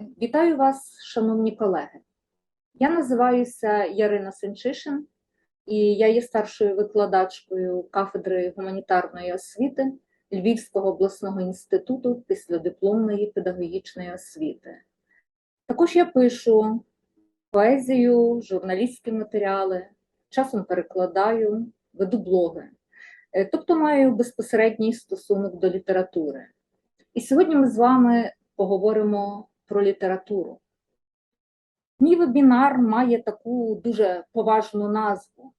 Вітаю вас, шановні колеги. Я називаюся Ярина Сенчишин, і я є старшою викладачкою кафедри гуманітарної освіти Львівського обласного інституту післядипломної педагогічної освіти. Також я пишу поезію, журналістські матеріали, часом перекладаю, веду блоги, Е, тобто маю безпосередній стосунок до літератури. І сьогодні ми з вами поговоримо про літературу. Мій вебінар має таку дуже поважну назву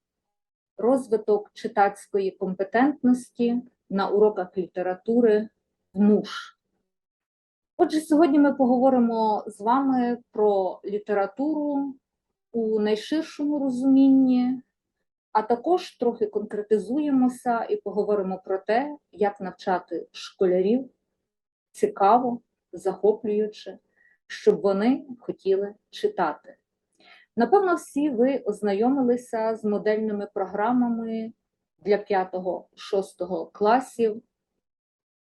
розвиток читацької компетентності на уроках літератури в НУШ. Отже, сьогодні ми поговоримо з вами про літературу у найширшому розумінні, а також трохи конкретизуємося і поговоримо про те, як навчати школярів цікаво, захоплююче, щоб вони хотіли читати. Напевно, всі ви ознайомилися з модельними програмами для 5-6 класів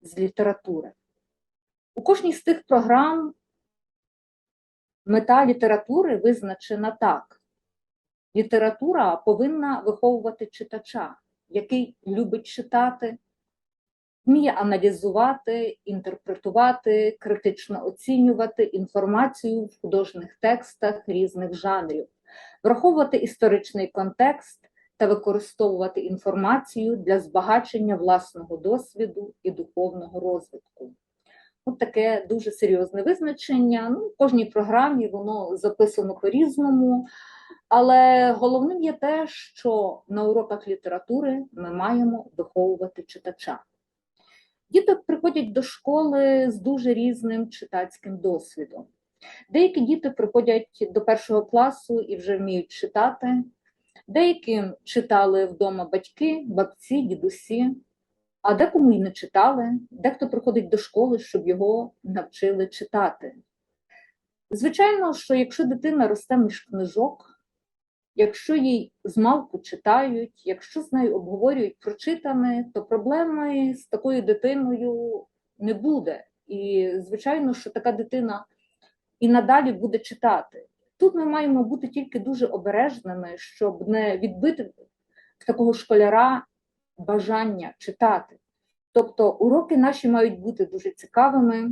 з літератури. У кожній з тих програм мета літератури визначена так: література повинна виховувати читача, який любить читати, вміє аналізувати, інтерпретувати, критично оцінювати інформацію в художніх текстах різних жанрів, враховувати історичний контекст та використовувати інформацію для збагачення власного досвіду і духовного розвитку. От таке дуже серйозне визначення. Ну, в кожній програмі воно записано по-різному. Але головним є те, що на уроках літератури ми маємо виховувати читача. Діти приходять до школи з дуже різним читацьким досвідом. Деякі діти приходять до першого класу і вже вміють читати, деяким читали вдома батьки, бабці, дідусі, а декому й не читали, дехто приходить до школи, щоб його навчили читати. Звичайно, що якщо дитина росте між книжок, якщо їй змалку читають, якщо з нею обговорюють прочитане, то проблеми з такою дитиною не буде. І, звичайно, що така дитина і надалі буде читати. Тут ми маємо бути тільки дуже обережними, щоб не відбити в такого школяра бажання читати. Тобто уроки наші мають бути дуже цікавими,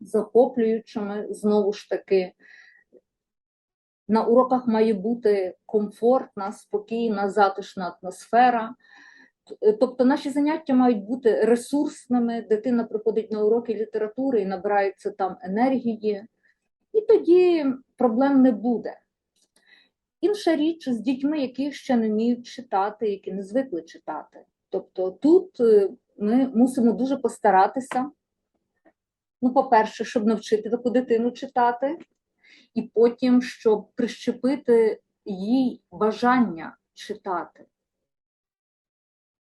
захоплюючими, знову ж таки. На уроках має бути комфортна, спокійна, затишна атмосфера. Тобто наші заняття мають бути ресурсними, дитина приходить на уроки літератури і набирається там енергії, і тоді проблем не буде. Інша річ з дітьми, які ще не вміють читати, які не звикли читати. Тобто тут ми мусимо дуже постаратися, ну, по-перше, щоб навчити таку дитину читати і потім, щоб прищепити їй бажання читати.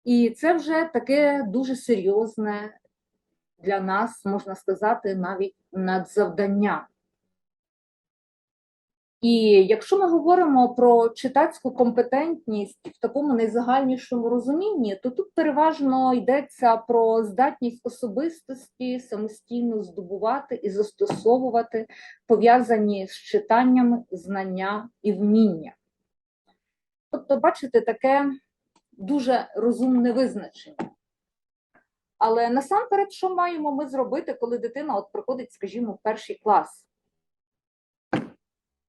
І це вже таке дуже серйозне для нас, можна сказати, навіть надзавдання. І якщо ми говоримо про читацьку компетентність в такому найзагальнішому розумінні, то тут переважно йдеться про здатність особистості самостійно здобувати і застосовувати пов'язані з читаннями знання і вміння. Тобто, бачите, таке дуже розумне визначення. Але насамперед, що маємо ми зробити, коли дитина от приходить, скажімо, в перший клас?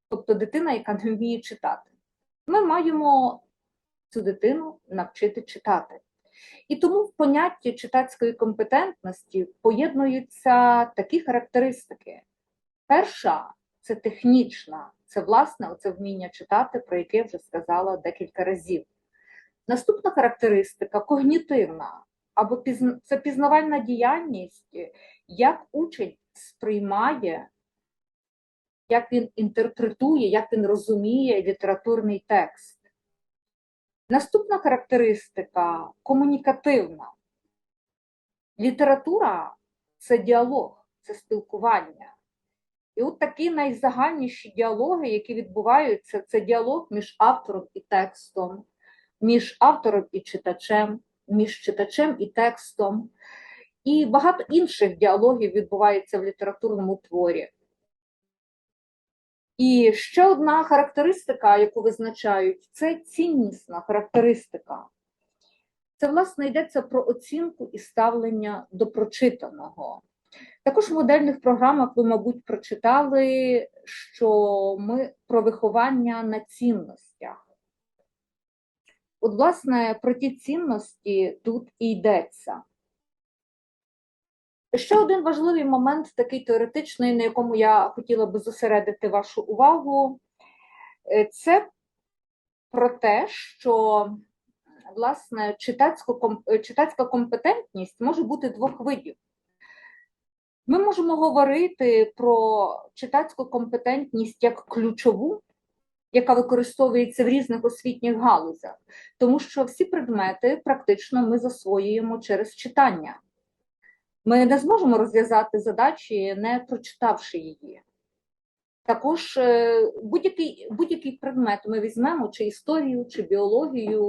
Тобто дитина, яка не вміє читати. Ми маємо цю дитину навчити читати. І тому в понятті читацької компетентності поєднуються такі характеристики. Перша це технічна, це власне оце вміння читати, про яке я вже сказала декілька разів. Наступна характеристика когнітивна, або це пізнавальна діяльність, як учень сприймає як він інтерпретує, як він розуміє літературний текст. Наступна характеристика комунікативна. Література це діалог, це спілкування. І от такі найзагальніші діалоги, які відбуваються, це діалог між автором і текстом, між автором і читачем, між читачем і текстом. І багато інших діалогів відбувається в літературному творі. І ще одна характеристика, яку визначають, це ціннісна характеристика. Це, власне, йдеться про оцінку і ставлення до прочитаного. Також в модельних програмах ви, мабуть, прочитали, що ми про виховання на цінностях. От, власне, про ті цінності тут і йдеться. Ще один важливий момент, такий теоретичний, на якому я хотіла би зосередити вашу увагу, е, це про те, що власне читацька компетентність може бути двох видів. Ми можемо говорити про читацьку компетентність як ключову, яка використовується в різних освітніх галузях, тому що всі предмети практично ми засвоюємо через читання. Ми не зможемо розв'язати задачі, не прочитавши її. Також е, будь-який будь-який предмет ми візьмемо, чи історію, чи біологію,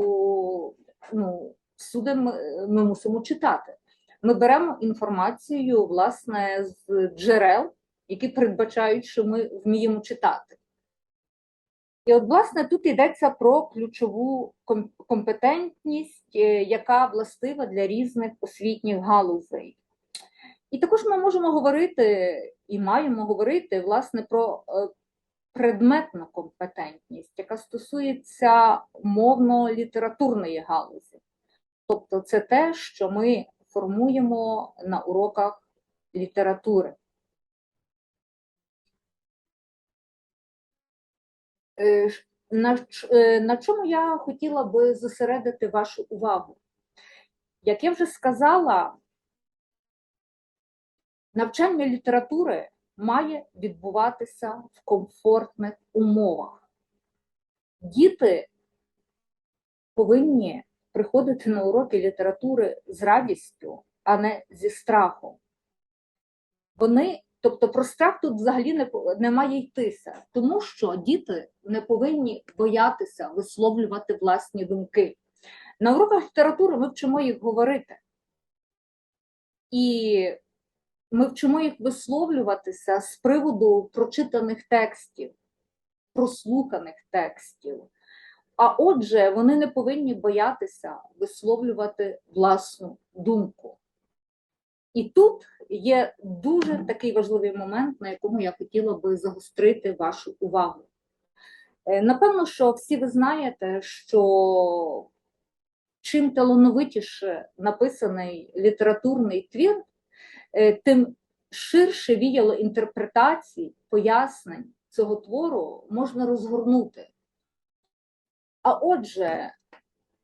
ну, всюди ми, ми мусимо читати. Ми беремо інформацію власне з джерел, які передбачають, що ми вміємо читати. І от, власне, тут йдеться про ключову компетентність, е, яка властива для різних освітніх галузей. І також ми можемо говорити і маємо говорити власне про е, предметну компетентність, яка стосується мовно-літературної галузі. Тобто це те, що ми формуємо на уроках літератури. Е, на, е, на чому я хотіла би зосередити вашу увагу? Як я вже сказала, навчання літератури має відбуватися в комфортних умовах. Діти повинні приходити на уроки літератури з радістю, а не зі страхом. Вони, тобто про страх тут взагалі не, не має йтися, тому що діти не повинні боятися висловлювати власні думки. На уроках літератури ми вчимо їх говорити. І ми вчимо їх висловлюватися з приводу прочитаних текстів, прослуханих текстів. А отже, вони не повинні боятися висловлювати власну думку. І тут є дуже такий важливий момент, на якому я хотіла би загострити вашу увагу. Е, напевно, що всі ви знаєте, що чим талановитіше написаний літературний твір, тим ширше віяло інтерпретацій, пояснень цього твору можна розгорнути. А отже,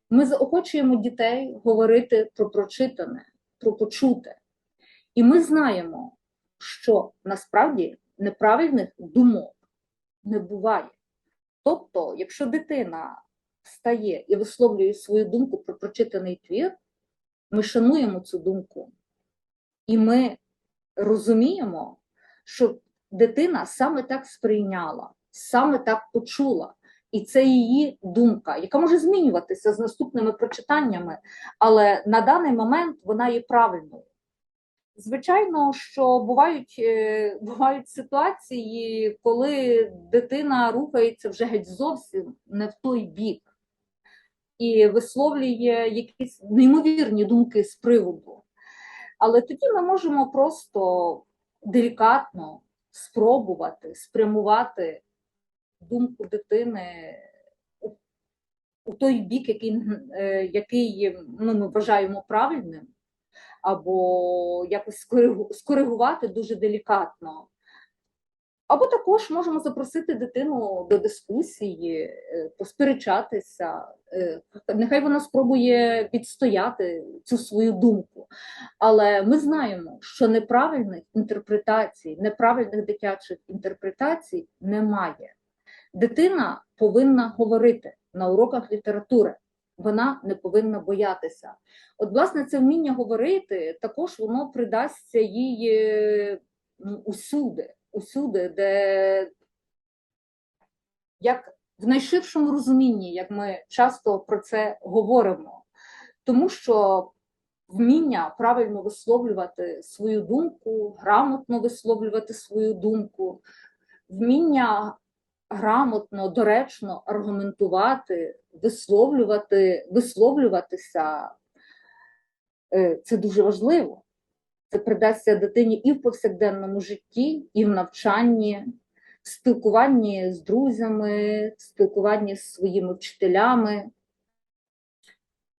ми заохочуємо дітей говорити про прочитане, про почуте. І ми знаємо, що насправді неправильних думок не буває. Тобто, якщо дитина встає і висловлює свою думку про прочитаний твір, ми шануємо цю думку. І ми розуміємо, що дитина саме так сприйняла, саме так почула. І це її думка, яка може змінюватися з наступними прочитаннями, але на даний момент вона є правильною. Звичайно, що бувають е, бувають ситуації, коли дитина рухається вже геть зовсім не в той бік і висловлює якісь неймовірні думки з приводу. Але тоді ми можемо просто делікатно спробувати спрямувати думку дитини у той бік, який е, який ну, ми вважаємо правильним, або якось скоригувати дуже делікатно. Або також можемо запросити дитину до дискусії, е, посперечатися. Е, нехай вона спробує відстояти цю свою думку. Але ми знаємо, що неправильних інтерпретацій, неправильних дитячих інтерпретацій немає. Дитина повинна говорити на уроках літератури, вона не повинна боятися. От, власне, це вміння говорити також воно придасться їй е, усюди, усюди, де як в найширшому розумінні, як ми часто про це говоримо, тому що вміння правильно висловлювати свою думку, грамотно висловлювати свою думку, вміння грамотно, доречно аргументувати, висловлювати, висловлюватися. Е, Це дуже важливо. Це придасться дитині і в повсякденному житті, і в навчанні, в спілкуванні з друзями, в спілкуванні з своїми вчителями.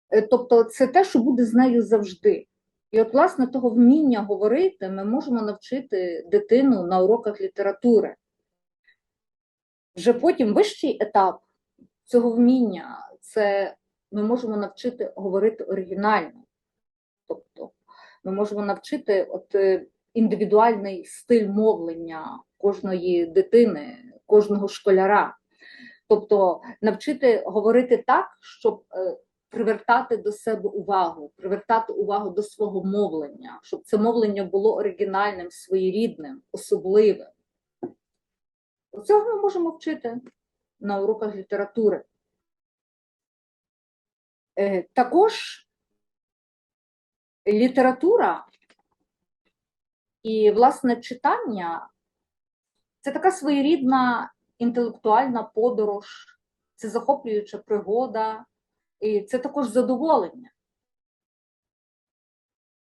Е, Тобто це те, що буде з нею завжди. І от, власне, того вміння говорити ми можемо навчити дитину на уроках літератури. Вже потім вищий етап цього вміння це ми можемо навчити говорити оригінально. Тобто ми можемо навчити от, е, індивідуальний стиль мовлення кожної дитини, кожного школяра. Тобто навчити говорити так, щоб е, привертати до себе увагу, привертати увагу до свого мовлення, щоб це мовлення було оригінальним, своєрідним, особливим. Цього ми можемо вчити на уроках літератури. Е, Також література і, власне, читання це така своєрідна інтелектуальна подорож, це захоплююча пригода, і це також задоволення.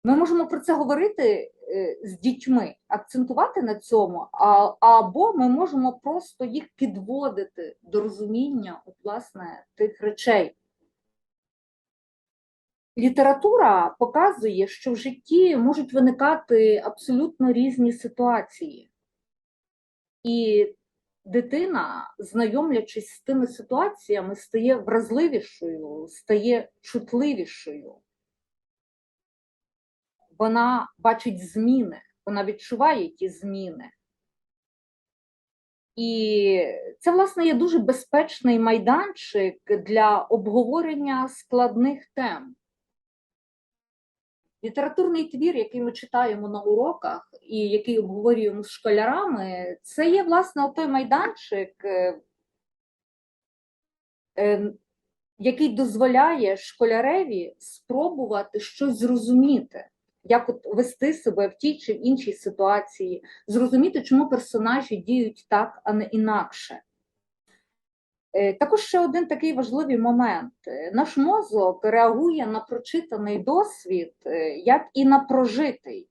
Ми можемо про це говорити е, з дітьми, акцентувати на цьому, або ми можемо просто їх підводити до розуміння от, власне, тих речей. Література показує, що в житті можуть виникати абсолютно різні ситуації. І дитина, знайомлячись з тими ситуаціями, стає вразливішою, стає чутливішою. Вона бачить зміни, вона відчуває ті зміни. І це, власне, є дуже безпечний майданчик для обговорення складних тем. Літературний твір, який ми читаємо на уроках і який обговорюємо з школярами, це є, власне, той майданчик, е, е, який дозволяє школяреві спробувати щось зрозуміти, як от вести себе в тій чи іншій ситуації, зрозуміти, чому персонажі діють так, а не інакше. Е, Також ще один такий важливий момент: Е, наш мозок реагує на прочитаний досвід е, як і на прожитий,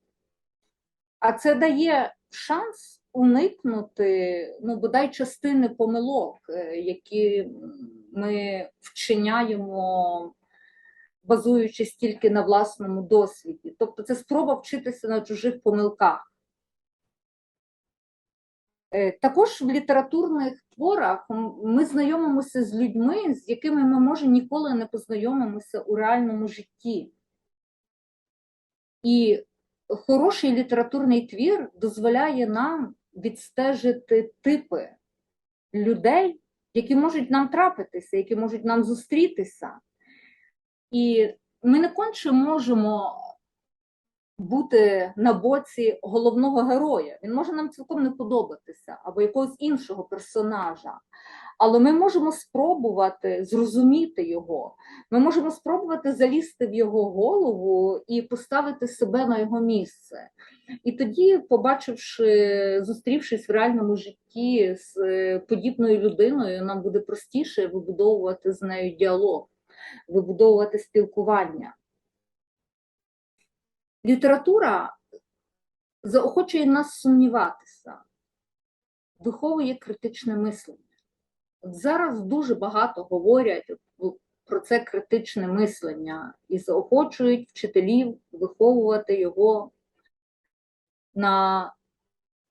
а це дає шанс уникнути ну, бодай частини помилок, які ми вчиняємо, базуючись тільки на власному досвіді. Тобто це спроба вчитися на чужих помилках. Е, Також в літературних творах ми знайомимося з людьми, з якими ми, може, ніколи не познайомимося у реальному житті. І хороший літературний твір дозволяє нам відстежити типи людей, які можуть нам трапитися, які можуть нам зустрітися. І ми не конче можемо бути на боці головного героя. Він може нам цілком не подобатися, або якогось іншого персонажа. Але ми можемо спробувати зрозуміти його. Ми можемо спробувати залізти в його голову і поставити себе на його місце. І тоді, побачивши, зустрівшись в реальному житті з е, подібною людиною, нам буде простіше вибудовувати з нею діалог, вибудовувати спілкування. Література заохочує нас сумніватися, виховує критичне мислення. Зараз дуже багато говорять про це критичне мислення і заохочують вчителів виховувати його на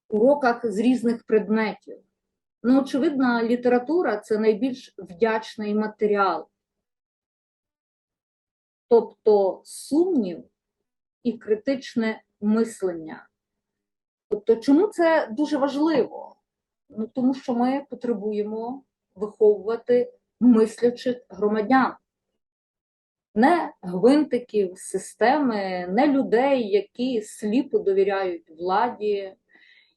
уроках з різних предметів. Ну, очевидно, література це найбільш вдячний матеріал. Тобто сумнів і критичне мислення. Тобто, чому це дуже важливо? Ну, тому що ми потребуємо виховувати мислячих громадян, не гвинтиків системи, не людей, які сліпо довіряють владі,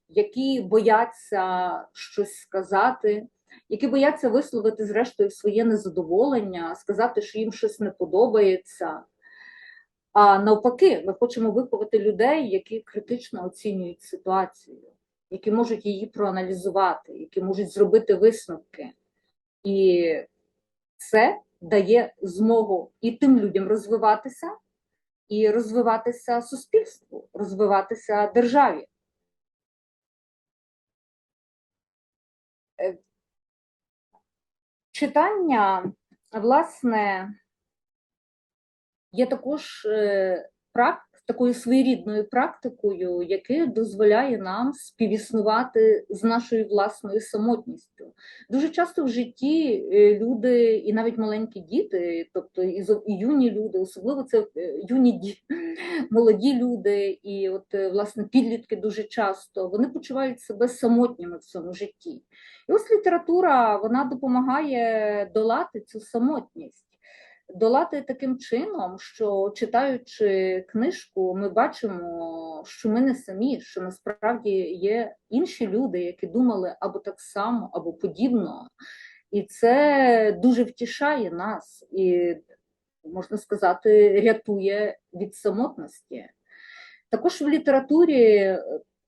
які бояться щось сказати, які бояться висловити, зрештою, своє незадоволення, сказати, що їм щось не подобається. А навпаки, ми хочемо виховати людей, які критично оцінюють ситуацію, які можуть її проаналізувати, які можуть зробити висновки. І це дає змогу і тим людям розвиватися, і розвиватися суспільству, розвиватися державі. Е, Читання, власне, є також е, прак, такою своєрідною практикою, яка дозволяє нам співіснувати з нашою власною самотністю. Дуже часто в житті е, люди, і навіть маленькі діти, тобто і юні люди, особливо це е, юні ді- молоді люди, і от власне підлітки дуже часто вони почувають себе самотніми в цьому житті. І ось література вона допомагає долати цю самотність. Долати таким чином, що читаючи книжку, ми бачимо, що ми не самі, що насправді є інші люди, які думали або так само, або подібно. І це дуже втішає нас і, можна сказати, рятує від самотності. Також в літературі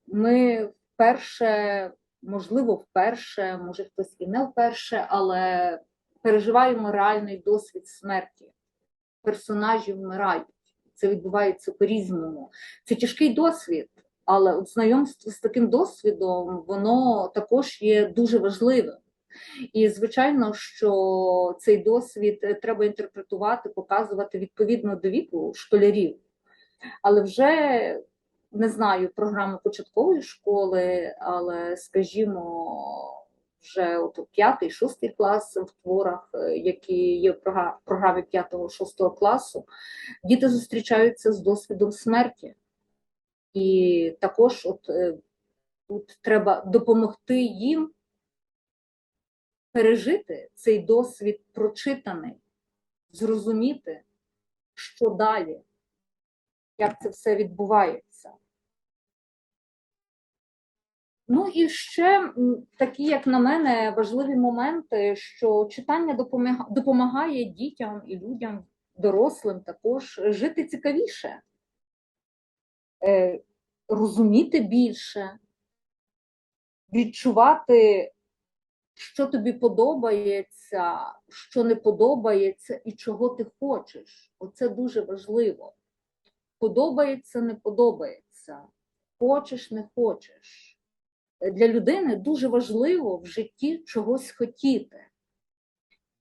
ми вперше, можливо, вперше, може хтось і не вперше, але переживаємо реальний досвід смерті. Персонажі вмирають. Це відбувається по-різному. Це тяжкий досвід, але от знайомство з таким досвідом воно також є дуже важливим. І звичайно, що цей досвід е, треба інтерпретувати, показувати відповідно до віку школярів. Але вже не знаю програму початкової школи, але скажімо, вже от п'ятий, шостий клас в творах, е, які є в програмі п'ятого, шостого класу, діти зустрічаються з досвідом смерті. І також от е, тут треба допомогти їм пережити цей досвід прочитаний, зрозуміти, що далі, як це все відбувається. Ну і ще такі, як на мене, важливі моменти, що читання допомага- допомагає дітям і людям, дорослим також жити цікавіше, е, розуміти більше, відчувати, що тобі подобається, що не подобається і чого ти хочеш. Оце дуже важливо. Подобається, не подобається, хочеш, не хочеш для людини дуже важливо в житті чогось хотіти.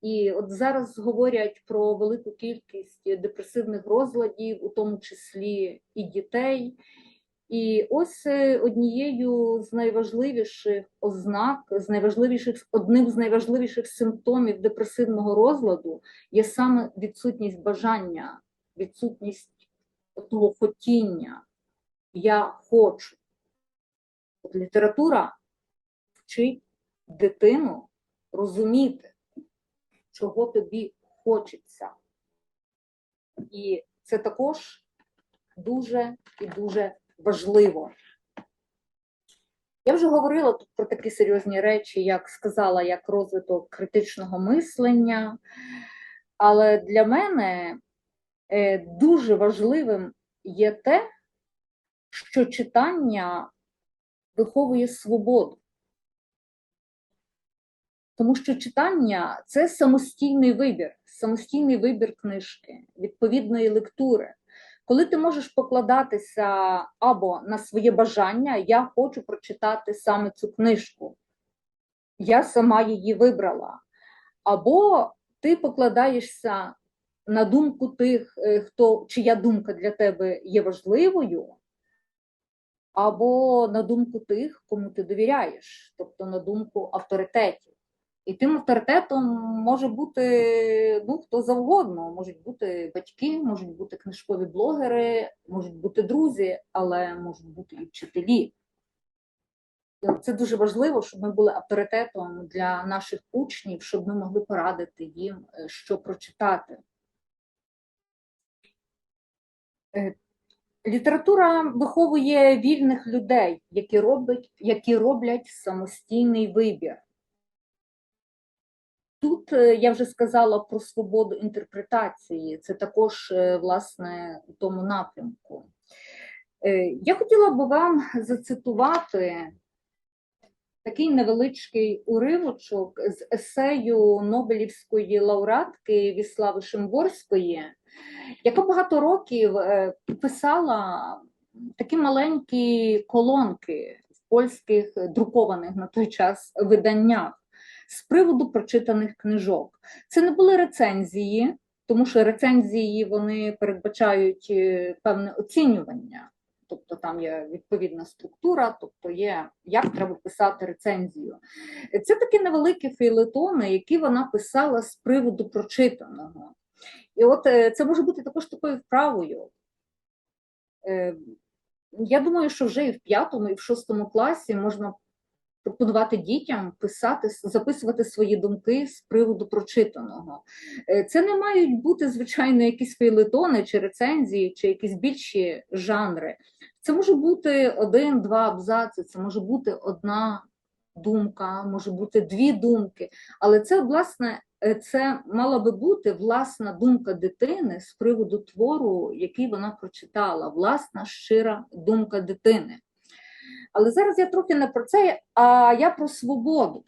І от зараз говорять про велику кількість депресивних розладів, у тому числі і дітей. І ось е, однією з найважливіших ознак, з найважливіших, одним з найважливіших симптомів депресивного розладу є саме відсутність бажання, відсутність того хотіння. Я хочу. Література вчить дитину розуміти, чого тобі хочеться. І це також дуже і дуже важливо. Я вже говорила тут про такі серйозні речі, як сказала, як розвиток критичного мислення. Але для мене е, дуже важливим є те, що читання виховує свободу. Тому що читання це самостійний вибір, самостійний вибір книжки, відповідної лектури. Коли ти можеш покладатися або на своє бажання, я хочу прочитати саме цю книжку, я сама її вибрала. Або ти покладаєшся на думку тих, е, хто чия думка для тебе є важливою, або на думку тих, кому ти довіряєш, тобто на думку авторитетів. І тим авторитетом може бути ну, хто завгодно, можуть бути батьки, можуть бути книжкові блогери, можуть бути друзі, але можуть бути і вчителі. Це дуже важливо, щоб ми були авторитетом для наших учнів, щоб ми могли порадити їм, е, що прочитати. Література виховує вільних людей, які роблять, які роблять самостійний вибір. Тут е, я вже сказала про свободу інтерпретації, це також, е, власне, у тому напрямку. Е, Я хотіла би вам зацитувати такий невеличкий уривочок з есею Нобелівської лауреатки Віслави Шимборської, яка багато років е, писала такі маленькі колонки в польських друкованих на той час виданнях з приводу прочитаних книжок. Це не були рецензії, тому що рецензії вони передбачають е, певне оцінювання. Тобто там є відповідна структура, тобто є як треба писати рецензію. Це такі невеликі фейлетони, які вона писала з приводу прочитаного. І от е, це може бути також такою вправою. Е, Я думаю, що вже і в п'ятому, і в шостому класі можна пропонувати дітям писати, записувати свої думки з приводу прочитаного. Е, Це не мають бути, звичайно, якісь фейлетони чи рецензії, чи якісь більші жанри. Це може бути один-два абзаци, це може бути одна думка, може бути дві думки. Але це, власне, е, це мала би бути власна думка дитини з приводу твору, який вона прочитала, власна щира думка дитини. Але зараз я трохи не про це, а я про свободу.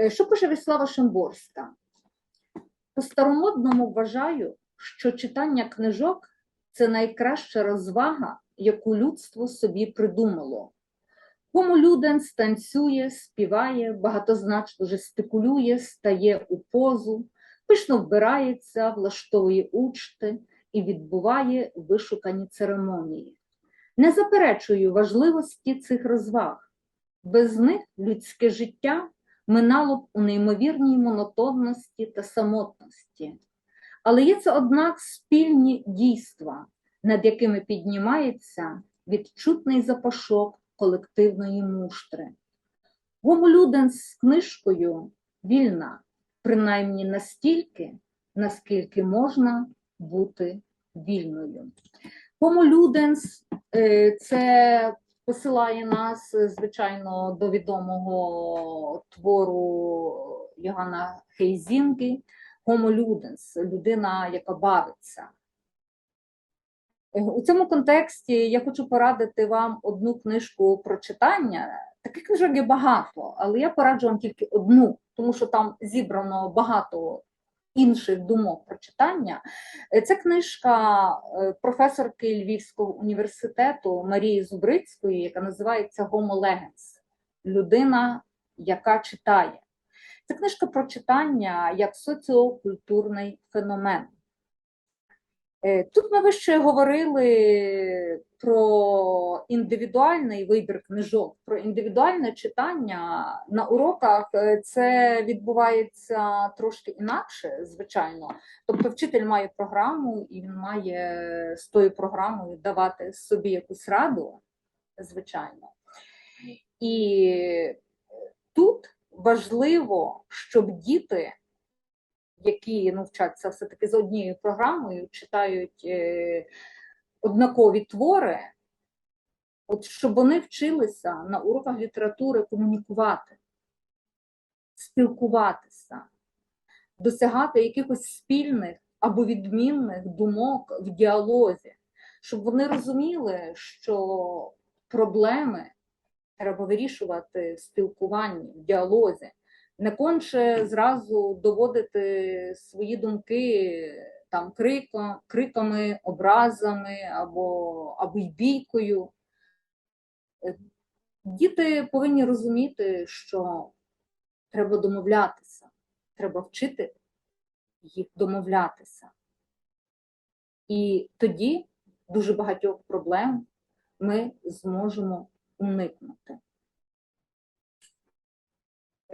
Е, Що пише Віслава Шимборська? По старомодному вважаю, що читання книжок це найкраща розвага, яку людство собі придумало. Кому люден станцює, співає, багатозначно жестикулює, стає у позу, пишно вбирається, влаштовує учти і відбуває вишукані церемонії. Не заперечую важливості цих розваг. Без них людське життя минало б у неймовірній монотонності та самотності. Але є це, однак, спільні дійства, над якими піднімається відчутний запашок колективної муштри. Гомолюден з книжкою вільна, принаймні настільки, наскільки можна бути вільною. Ludens е, це посилає нас, звичайно, до відомого твору Йоганна Хейзінги Homo людина, яка бавиться. У цьому контексті я хочу порадити вам одну книжку про читання. Таких книжок є багато, але я пораджу вам тільки одну, тому що там зібрано багато інших думок про читання. Е, Це книжка е, професорки Львівського університету Марії Зубрицької, яка називається Homo Legens – людина, яка читає. Це книжка про читання як соціокультурний феномен. Е, Тут ми вище говорили про індивідуальний вибір книжок, про індивідуальне читання на уроках. е, Це відбувається трошки інакше, звичайно. Тобто, вчитель має програму, і він має з тою програмою давати собі якусь раду, звичайно. І тут важливо, щоб діти які ну, вчаться все-таки з однією програмою, читають е, однакові твори, от щоб вони вчилися на уроках літератури комунікувати, спілкуватися, досягати якихось спільних або відмінних думок в діалозі, щоб вони розуміли, що проблеми треба вирішувати в спілкуванні, в діалозі не конче зразу доводити свої думки там криком, криками, образами або, або й бійкою. Е, Діти повинні розуміти, що треба домовлятися, треба вчити їх домовлятися. І тоді дуже багатьох проблем ми зможемо уникнути.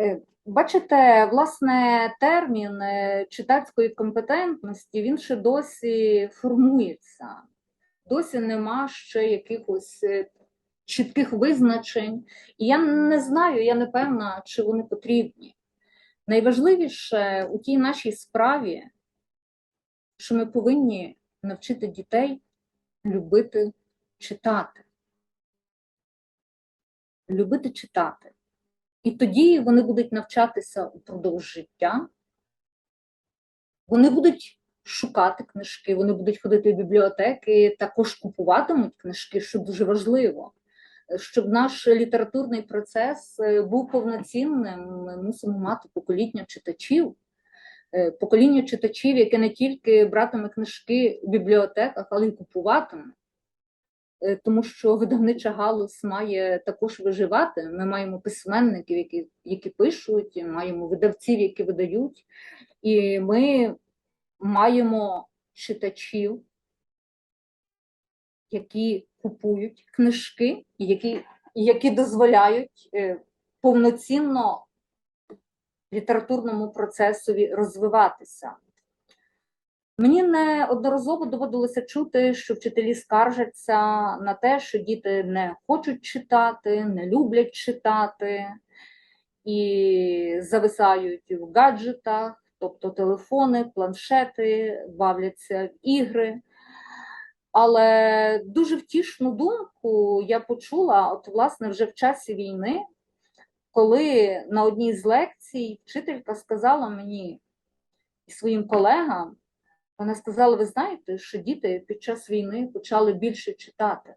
Е, Бачите, власне, термін е, читацької компетентності він ще досі формується. Досі нема ще якихось е, чітких визначень. І я не знаю, я не певна, чи вони потрібні. Найважливіше у тій нашій справі, що ми повинні навчити дітей любити читати. Любити читати. І тоді вони будуть навчатися упродовж життя, вони будуть шукати книжки, вони будуть ходити в бібліотеки, також купуватимуть книжки, що дуже важливо. Щоб наш літературний процес е, був повноцінним, ми мусимо мати покоління читачів. Е, Покоління читачів, яке не тільки братиме книжки в бібліотеках, але й купуватиме. Е, Тому що видавнича галузь має також виживати. Ми маємо письменників, які, які пишуть, маємо видавців, які видають, і ми маємо читачів, які купують книжки, які, які дозволяють е, повноцінно літературному процесові розвиватися. Мені неодноразово доводилося чути, що вчителі скаржаться на те, що діти не хочуть читати, не люблять читати і зависають в гаджетах, тобто телефони, планшети, бавляться в ігри. Але дуже втішну думку я почула, от, власне, вже в часі війни, коли на одній з лекцій вчителька сказала мені і своїм колегам, вона сказала: ви знаєте, що діти під час війни почали більше читати.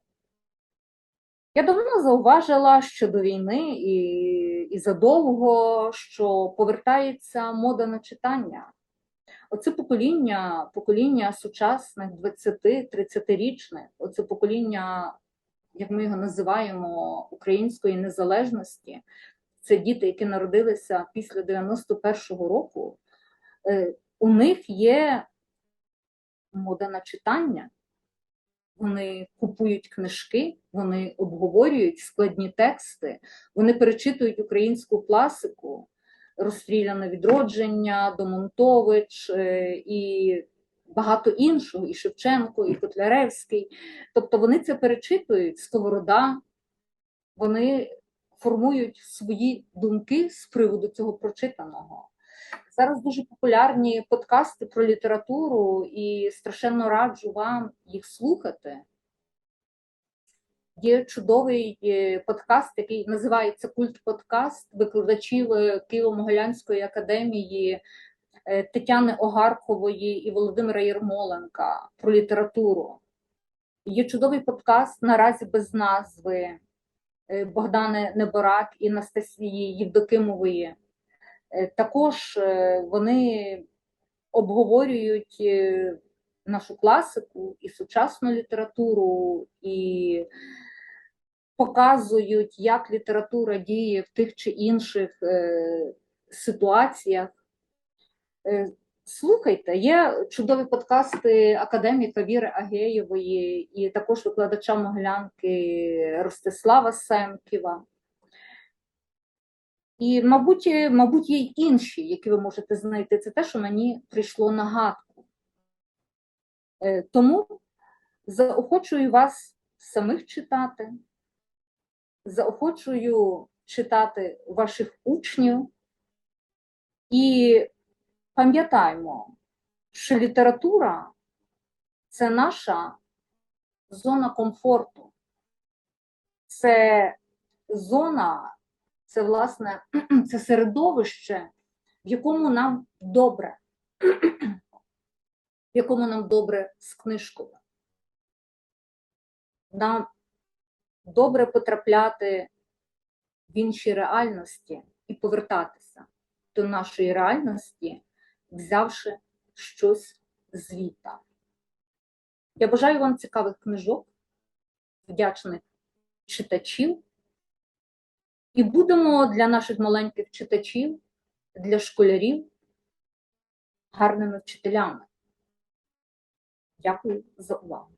Я давно зауважила, що до війни і, і задовго, що повертається мода на читання. Оце покоління, покоління сучасних 20-30-річних, оце покоління, як ми його називаємо, української незалежності. Це діти, які народилися після 91-го року. Е, У них є мода на читання, вони купують книжки, вони обговорюють складні тексти, вони перечитують українську класику, розстріляне відродження, Домонтович е, і багато іншого, і Шевченко, і Котляревський. Тобто вони це перечитують сковорода, вони формують свої думки з приводу цього прочитаного. Зараз дуже популярні подкасти про літературу, і страшенно раджу вам їх слухати. Є чудовий е, подкаст, який називається Культ Подкаст викладачів Києво-Могилянської академії е, Тетяни Огаркової і Володимира Єрмоленка про літературу. Є чудовий подкаст наразі без назви е, Богдани Неборак і Анастасії Євдокимової. Е, Також е, вони обговорюють е, нашу класику і сучасну літературу, і показують, як література діє в тих чи інших ситуаціях. Слухайте, є чудові подкасти академіка Віри Агеєвої і також викладача Могилянки Ростислава Семківа. І, мабуть, е, мабуть, є й інші, які ви можете знайти. Це те, що мені прийшло на гадку. Е, Тому заохочую вас самих читати, заохочую читати ваших учнів і пам'ятаємо, що література це наша зона комфорту, це зона, це власне це середовище, в якому нам добре, в якому нам добре з книжкою. Нам добре потрапляти в інші реальності і повертатися до нашої реальності, взявши щось звіта. Я бажаю вам цікавих книжок, вдячних читачів. І будемо для наших маленьких читачів, для школярів гарними вчителями. Дякую за увагу.